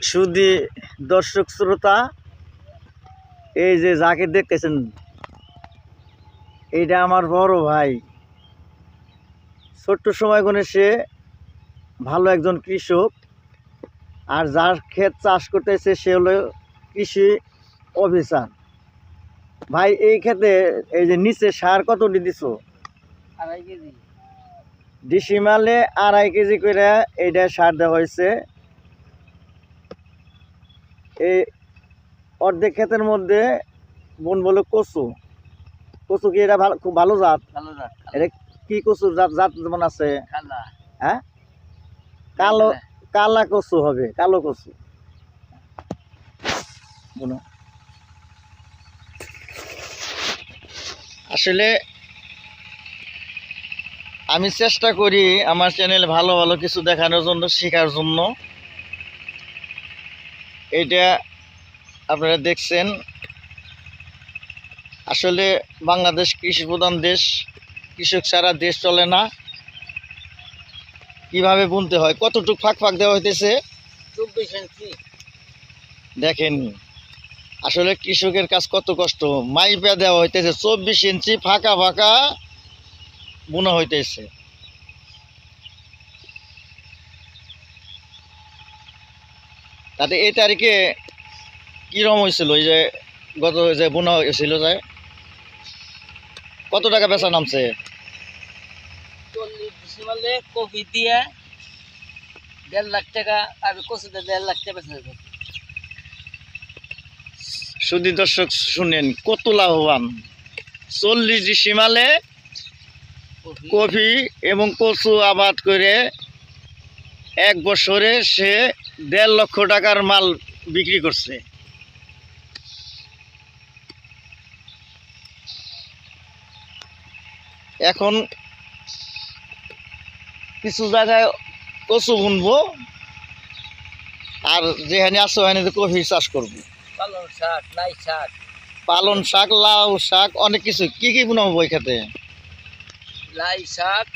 শুধু দর্শক শ্রোতা এই যে যাকে দেখতেছেন এইটা আমার বড় ভাই। ছোট্ট সময় কোনে সে ভালো একজন কৃষক আর যার ক্ষেত চাষ করতেছে সে হলো কৃষি অফিসার। ভাই এই ক্ষেতে এই যে নিচে সার কত দিছ? আড়াই কেজি। ডিসিমালে আড়াই কেজি করে এইটা সার দেওয়া হয়েছে। এই অর্ধেক ক্ষেতের মধ্যে বোন বলে কচু। কচু কি এটা ভালো খুব ভালো জাত? ভালো জাত এটা কি কচু জাত জাত যেমন আছে? হ্যাঁ? কালো কালা। কচু হবে কালো কচু। বোনো। আসলে আমি চেষ্টা করি আমার চ্যানেল ভালো ভালো কিছু দেখানোর জন্য শেখার জন্য। এটা আপনারা দেখছেন। আসলে বাংলাদেশ কৃষি প্রধান দেশ কৃষক ছাড়া দেশ চলে না। কীভাবে বুনতে হয়? কতটুক ফাঁক ফাঁক দেওয়া হইতেছে? চব্বিশ ইঞ্চি। দেখেন আসলে কৃষকের কাজ কত কষ্ট। মাইপা দেওয়া হইতেছে চব্বিশ ইঞ্চি ফাঁকা ফাঁকা বোনা হইতেছে। তাতে এই তারিখে কিরম হয়েছিল? এই যে গত যে বোনা হয়েছিল যে কত টাকা বেচা নামছে? ডিসেম্বরে কপি দিয়ে দেড় লাখ টাকা আর কচুতে দেড় লাখ টাকা বেচা যাবে। সুদী দর্শক শুনেন কত লাভবান। চল্লিশ ডিসিমালে কফি এবং কচু আবাদ করে এক বছরে সে দেড় লক্ষ টাকার মাল বিক্রি করছে। এখন কিছু জায়গায় কচু বুনবো আর যেখানে আছে ওখানে কফি চাষ করব। পালং শাক লাই শাক। পালন শাক লাউ শাক অনেক কিছু। কি কি বুনাবো ওই খেতে লাই শাক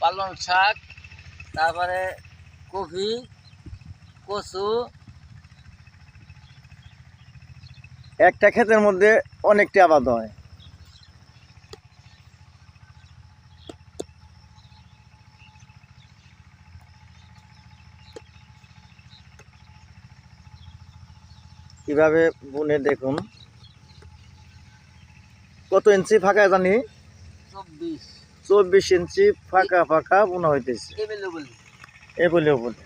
পালং শাক তারপরে কফি কচু একটা ক্ষেতের মধ্যে অনেকটি আবাদ হয় কীভাবে বুনে দেখুন কত ইঞ্চি ফাঁকা জানি চব্বিশ চব্বিশ ইঞ্চি ফাঁকা ফাঁকা বোনা হইতেছে এ বলেও বলে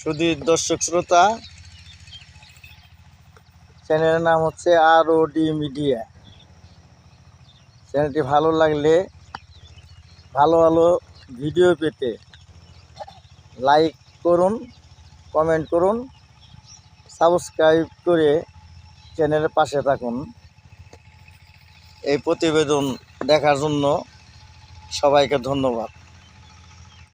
শুধু দর্শক শ্রোতা, চ্যানেলের নাম হচ্ছে আর ও ডি মিডিয়া চ্যানেলটি ভালো লাগলে ভালো ভালো ভিডিও পেতে লাইক করুন, কমেন্ট করুন, সাবস্ক্রাইব করে চ্যানেলের পাশে থাকুন। এই প্রতিবেদন দেখার জন্য সবাইকে ধন্যবাদ।